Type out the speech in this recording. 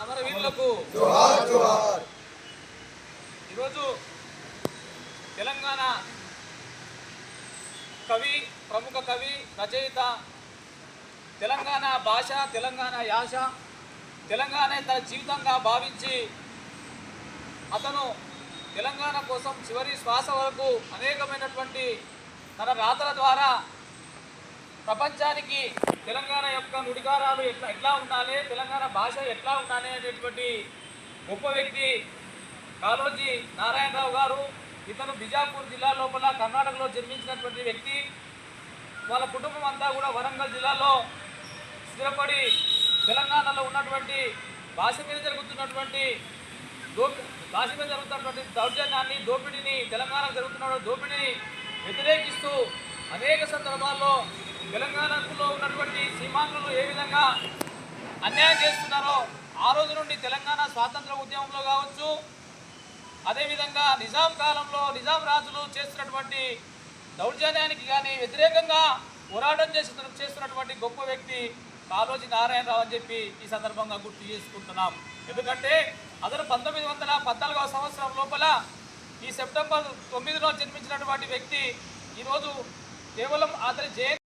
అమరవీరులకు ఈరోజు తెలంగాణ కవి ప్రముఖ కవి రచయిత తెలంగాణ భాష తెలంగాణ యాస తెలంగాణ తన జీవితంగా భావించి అతను తెలంగాణ కోసం చివరి శ్వాస వరకు అనేకమైనటువంటి తన రాతల ద్వారా ప్రపంచానికి తెలంగాణ యొక్క నుడికారాలు ఎట్లా ఎట్లా ఉండాలి తెలంగాణ భాష ఎట్లా ఉండాలి అనేటువంటి గొప్ప వ్యక్తి కాళోజీ నారాయణరావు గారు ఇతను బిజాపూర్ జిల్లా లోపల కర్ణాటకలో జన్మించినటువంటి వ్యక్తి. వాళ్ళ కుటుంబం అంతా కూడా వరంగల్ జిల్లాలో స్థిరపడి తెలంగాణలో ఉన్నటువంటి భాష మీద జరుగుతున్నటువంటి దోపి భాష మీద జరుగుతున్నటువంటి దౌర్జన్యాన్ని దోపిడీని తెలంగాణ జరుగుతున్న దోపిడీని వ్యతిరేకిస్తూ అనేక సందర్భాల్లో తెలంగాణలో ఉన్నటువంటి సీమాంధ్రులు ఏ విధంగా అన్యాయం చేస్తున్నారో ఆ రోజు నుండి తెలంగాణ స్వాతంత్ర ఉద్యమంలో కావచ్చు అదేవిధంగా నిజాం కాలంలో నిజాం రాజులు చేస్తున్నటువంటి దౌర్జన్యానికి కానీ వ్యతిరేకంగా పోరాటం చేస్తున్న చేస్తున్నటువంటి గొప్ప వ్యక్తి కాళోజీ నారాయణరావు అని చెప్పి ఈ సందర్భంగా గుర్తు చేసుకుంటున్నాం. ఎందుకంటే అతను పంతొమ్మిది వందల పద్నాలుగవ సంవత్సరం లోపల ఈ సెప్టెంబర్ తొమ్మిదిలో జన్మించినటువంటి వ్యక్తి ఈరోజు కేవలం అతని జయంతి